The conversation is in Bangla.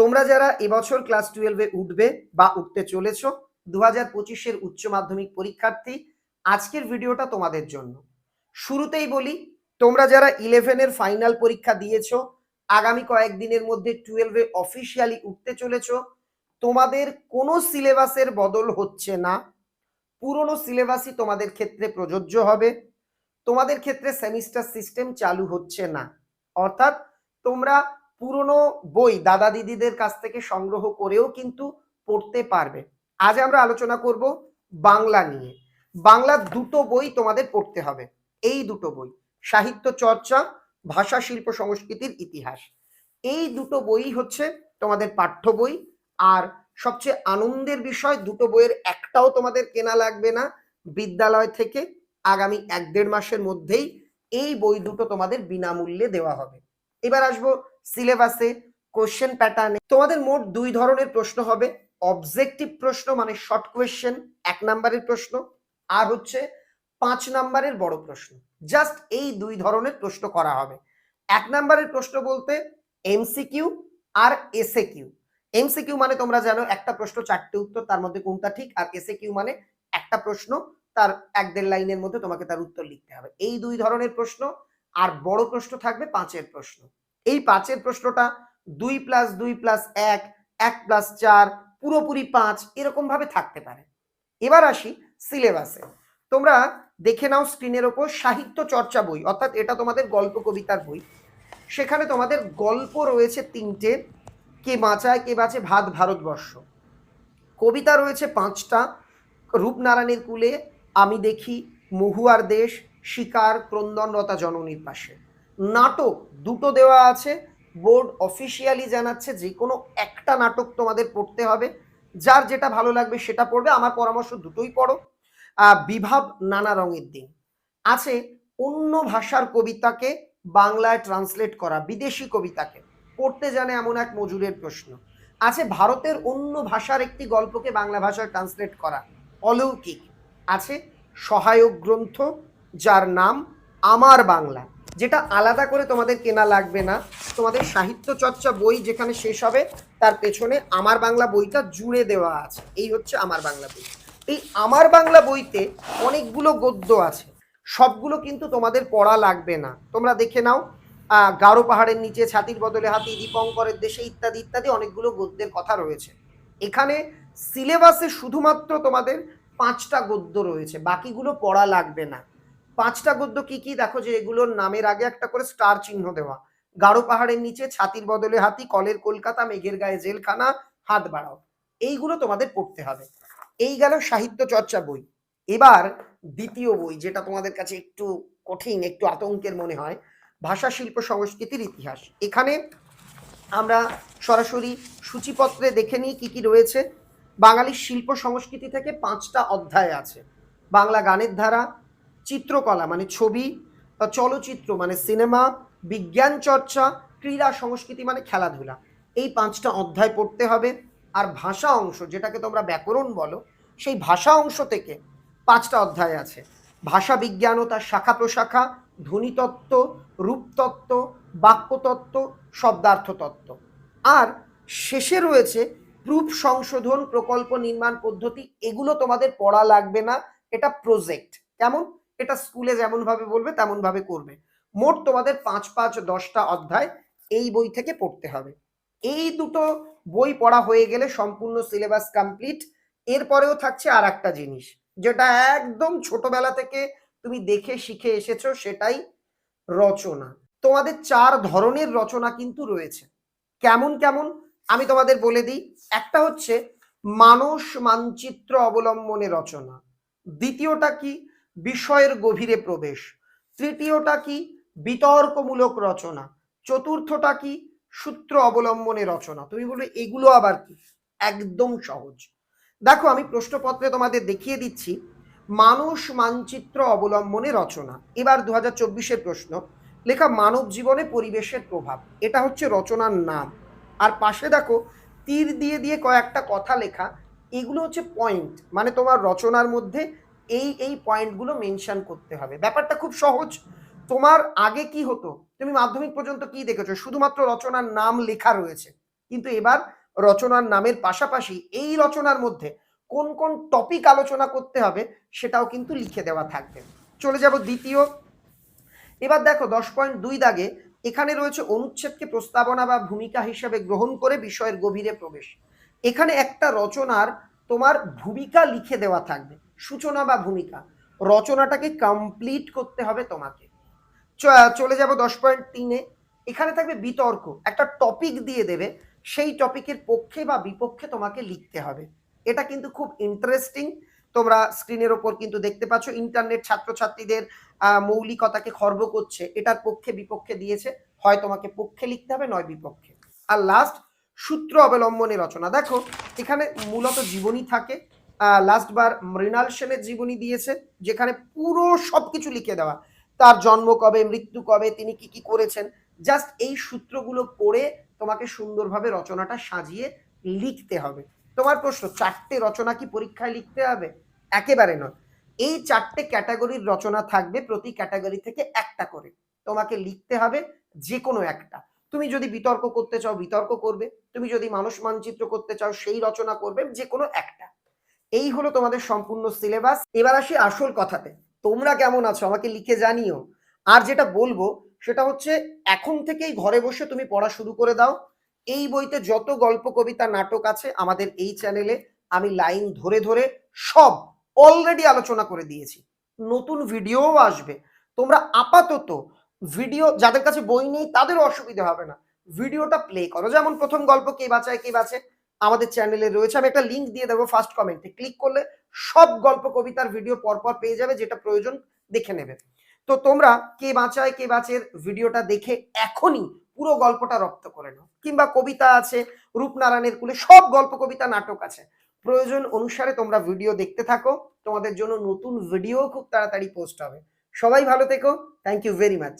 তোমরা যারা এবছর ক্লাস টুয়েলভে উঠবে বা উঠতে চলেছ দু হাজার পঁচিশের উচ্চ মাধ্যমিক পরীক্ষার্থী, আজকের ভিডিওটা তোমাদের জন্য। শুরুতেই বলি, তোমরা যারা ইলেভেনের ফাইনাল পরীক্ষা দিয়েছ, আগামী কয়েকদিনের মধ্যে টুয়েলভে অফিসিয়ালি উঠতে চলেছ, তোমাদের কোনো সিলেবাসের বদল হচ্ছে না। পুরনো সিলেবাসই তোমাদের ক্ষেত্রে প্রযোজ্য হবে। তোমাদের ক্ষেত্রে সেমিস্টার সিস্টেম চালু হচ্ছে না। অর্থাৎ তোমরা পুরনো বই দাদা দিদিদের কাছ থেকে সংগ্রহ করেও কিন্তু পড়তে পারবে। আজ আমরা আলোচনা করব বাংলা নিয়ে। বাংলার দুটো বই তোমাদের পড়তে হবে। এই দুটো বই, সাহিত্য চর্চা, ভাষা, শিল্প, সংস্কৃতির ইতিহাস। এই দুটো বই হচ্ছে তোমাদের পাঠ্য বই আর সবচেয়ে আনন্দের বিষয় দুটো বইয়ের একটাও তোমাদের কেনা লাগবে না বিদ্যালয় থেকে আগামী এক দেড় মাসের মধ্যেই এই বই দুটো তোমাদের বিনামূল্যে দেওয়া হবে। এবার আসব সিলেবাসে কোশ্চেন প্যাটার্নে তোমাদের মোট দুই ধরনের প্রশ্ন হবে। অবজেক্টিভ প্রশ্ন মানে শর্ট কোয়েশ্চেন এক নাম্বারের প্রশ্ন। আর হচ্ছে পাঁচ নাম্বারের বড় প্রশ্ন। জাস্ট এই দুই ধরনের প্রশ্ন করা হবে। এক নাম্বারের প্রশ্ন বলতে এমসিকিউ আর এসএ কিউ এমসিকিউ মানে তোমরা জানো, একটা প্রশ্ন চারটে উত্তর, তার মধ্যে কোনটা ঠিক? আর এসএ কিউ মানে একটা প্রশ্ন, তার এক দেড় লাইনের মধ্যে তোমাকে তার উত্তর লিখতে হবে। এই দুই ধরনের প্রশ্ন, আর বড় প্রশ্ন থাকবে পাঁচের প্রশ্ন। এই পাঁচের প্রশ্নটা দুই প্লাস দুই প্লাস এক এক প্লাস চার, পুরোপুরি পাঁচ এরকম ভাবে থাকতে পারে। এবার আসি সিলেবাসে তোমরা দেখে নাও স্ক্রিনের ওপর সাহিত্য চর্চা বই, অর্থাৎ এটা তোমাদের গল্প কবিতার বই। সেখানে তোমাদের গল্প রয়েছে তিনটে, কে বাঁচায়, কে বাঁচে ভাত ভারতবর্ষ। কবিতা রয়েছে পাঁচটা, রূপনারায়ণের কুলে আমি দেখি মহুয়ার দেশ, শিকার, ক্রন্দনরতা জননীর পাশে। নাটক দুটো দেওয়া আছে। বোর্ড অফিসিয়ালি জানাচ্ছে যে কোনো একটা নাটক তোমাদের পড়তে হবে। যার যেটা ভালো লাগবে সেটা পড়বে। আমার পরামর্শ দুটোই পড়ো। বিভাব নানা রঙের দিন। আছে অন্য ভাষার কবিতাকে বাংলায় ট্রান্সলেট করা, বিদেশি কবিতাকে। পড়তে জানে এমন এক মজুরের প্রশ্ন। আছে ভারতের অন্য ভাষার একটি গল্পকে বাংলা ভাষায় ট্রান্সলেট করা, অলৌকিক। আছে সহায়ক গ্রন্থ যার নাম আমার বাংলা। যেটা আলাদা করে তোমাদের কেনা লাগবে না। তোমাদের সাহিত্য চর্চা বই যেখানে শেষ হবে, তার পেছনে আমার বাংলা বইটা জুড়ে দেওয়া আছে। এই হচ্ছে আমার বাংলা বই। এই আমার বাংলা বইতে অনেকগুলো গদ্য আছে। সবগুলো কিন্তু তোমাদের পড়া লাগবে না। তোমরা দেখে নাও গারো পাহাড়ের নিচে, ছাতির বদলে হাতি, দীপঙ্করের দেশে ইত্যাদি ইত্যাদি অনেকগুলো গদ্যের কথা রয়েছে। এখানে সিলেবাসে শুধুমাত্র তোমাদের পাঁচটা গদ্য রয়েছে। বাকিগুলো পড়া লাগবে না। পাঁচটা গদ্য কি কি? দেখো যে এগুলোর নামের আগে একটা করে স্টার চিহ্ন দেওয়া। গাঢ় পাহাড়ের নিচে, ছাতির বদলে হাতি, কলের কলকাতা, মেঘের গায়ে জেলখানা, হাত বাড়াও। এইগুলো তোমাদের পড়তে হবে। এই গেল সাহিত্য চর্চা বই। এবার দ্বিতীয় বই, যেটা তোমাদের কাছে একটু কঠিন, একটু আতঙ্কের মনে হয়, ভাষা, শিল্প, সংস্কৃতির ইতিহাস। এখানে আমরা সরাসরি সূচিপত্রে দেখে নিই কি কি রয়েছে। বাঙালির শিল্প, সংস্কৃতি থেকে পাঁচটা অধ্যায় আছে। বাংলা গানের ধারা চিত্রকলা মানে ছবি চলচ্চিত্র মানে সিনেমা, বিজ্ঞান চর্চা, ক্রীড়া, সংস্কৃতি মানে খেলাধুলা, এই পাঁচটা অধ্যায় পড়তে হবে। আর ভাষা অংশ, যেটাকে তোমরা ব্যাকরণ বলো, সেই ভাষা অংশ থেকে পাঁচটা অধ্যায় আছে। ভাষা বিজ্ঞান ও তার শাখা প্রশাখা, ধ্বনিতত্ত্ব, রূপতত্ত্ব, বাক্যতত্ত্ব, শব্দার্থতত্ত্ব। আর শেষে রয়েছে প্রুফ সংশোধন প্রকল্প নির্মাণ পদ্ধতি। এগুলো তোমাদের পড়া লাগবে না, এটা প্রজেক্ট। কেমন? এটা স্কুলে যেমন ভাবে বলবে, তেমন ভাবে করবে। মোট তোমাদের পাঁচ পাঁচ দশটা অধ্যায় এই বই থেকে পড়তে হবে। এই দুটো বই পড়া হয়ে গেলে সম্পূর্ণ সিলেবাস কমপ্লিট এরপরেও থাকছে আর একটা জিনিস, যেটা একদম ছোটবেলা থেকে তুমি দেখে শিখে এসেছ, সেটাই রচনা। তোমাদের চার ধরনের রচনা কিন্তু রয়েছে। কেমন কেমন? আমি তোমাদের বলে দিই। একটা হচ্ছে মানস মানচিত্র অবলম্বনে রচনা। দ্বিতীয়টা কি? বিষয়ের গভীরে প্রবেশ। তৃতীয়টা কি? বিতর্কমূলক রচনা। চতুর্থটা কি? সূত্র অবলম্বনে রচনা। তুমি বলবে, এগুলো আবার কি? একদম সহজ। দেখো, আমি প্রশ্নপত্রে তোমাদের দেখিয়ে দিচ্ছি মানুষ মানচিত্র অবলম্বনে রচনা। এবার দু হাজার প্রশ্ন, লেখা মানব জীবনে পরিবেশের প্রভাব। এটা হচ্ছে রচনার নাম। আর পাশে দেখো, তীর দিয়ে দিয়ে কয়েকটা কথা লেখা। এগুলো হচ্ছে পয়েন্ট মানে তোমার রচনার মধ্যে এই এই পয়েন্টগুলো মেনশন করতে হবে। ব্যাপারটা খুব সহজ। তোমার আগে কি হতো? তুমি মাধ্যমিক পর্যন্ত কি দেখেছ? শুধুমাত্র রচনার নাম লেখা রয়েছে। কিন্তু এবার রচনার নামের পাশাপাশি এই রচনার মধ্যে কোন কোন টপিক আলোচনা করতে হবে সেটাও কিন্তু লিখে দেওয়া থাকবে। চলে যাব দ্বিতীয়। এবার দেখো দশ পয়েন্ট দুই দাগে এখানে রয়েছে অনুচ্ছেদকে প্রস্তাবনা বা ভূমিকা হিসেবে গ্রহণ করে বিষয়ের গভীরে প্রবেশ। এখানে একটা রচনার তোমার ভূমিকা লিখে দেওয়া থাকবে। সূচনা বা ভূমিকা। রচনাটাকে কমপ্লিট করতে হবে তোমাকে। চলে যাব দশ পয়েন্ট তিনে। এখানে থাকবে বিতর্ক। একটা টপিক দিয়ে দেবে। সেই টপিকের পক্ষে বা বিপক্ষে তোমাকে লিখতে হবে। এটা কিন্তু খুব ইন্টারেস্টিং তোমরা স্ক্রিনের ওপর কিন্তু দেখতে পাচ্ছ ইন্টারনেট ছাত্রছাত্রীদের মৌলিকতাকে খর্ব করছে। এটার পক্ষে বিপক্ষে দিয়েছে। হয় তোমাকে পক্ষে লিখতে হবে, নয় বিপক্ষে। আর লাস্ট সূত্র অবলম্বনে রচনা। দেখো, এখানে মূলত জীবনী থাকে। লাস্ট বার মৃণাল সেনের জীবনী দিয়েছে, যেখানে পুরো সবকিছু লিখে দেওয়া। তার জন্ম কবে, মৃত্যু কবে, তিনি কি কি করেছেন জাস্ট এই সূত্রগুলো পড়ে তোমাকে সুন্দরভাবে রচনাটা সাজিয়ে লিখতে হবে। তোমার প্রশ্ন, চারটে রচনা কি পরীক্ষায় লিখতে হবে? একেবারে নয়। এই চারটে ক্যাটাগরির রচনা থাকবে প্রতি ক্যাটাগরি থেকে একটা করে। তোমাকে লিখতে হবে যে কোনো একটা। তুমি যদি বিতর্ক করতে চাও, বিতর্ক করবে। তুমি যদি মানুষ মানচিত্র করতে চাও, সেই রচনা করবে যে কোনো একটা। এই হলো তোমাদের সম্পূর্ণ সিলেবাস এবার আসি আসল কথাতে। তোমরা কেমন আছো? আমাকে লিখে জানিও। আর যেটা বলব, সেটা হচ্ছে এখন থেকেই ঘরে বসে তুমি পড়া শুরু করে দাও। এই বইতে যত গল্প, কবিতা, নাটক আছে আমাদের এই চ্যানেলে আমি লাইন ধরে ধরে সব অলরেডি আলোচনা করে দিয়েছি। নতুন ভিডিওও আসবে। তোমরা আপাতত ভিডিও যাদের কাছে বই নেই তাদের অসুবিধা হবে না। ভিডিওটা প্লে করো। যেমন প্রথম গল্প, কে বাঁচায়, কে বাঁচে। আমাদের চ্যানেলে রয়েছে। আমি একটা লিঙ্ক দিয়ে দেবো ফার্স্ট কমেন্টে ক্লিক করলে সব গল্প, কবিতার ভিডিও পরপর পেয়ে যাবে, যেটা প্রয়োজন দেখে নেবে। তো তোমরা কে বাঁচায়, কে বাঁচের ভিডিওটা দেখে এখনই পুরো গল্পটা রপ্ত করে নাও। কিংবা কবিতা আছে, রূপনারায়ণের কুলে সব গল্প, কবিতা, নাটক আছে। প্রয়োজন অনুসারে তোমরা ভিডিও দেখতে থাকো। তোমাদের জন্য নতুন ভিডিও খুব তাড়াতাড়ি পোস্ট হবে। সবাই ভালো থেকো। Thank you very much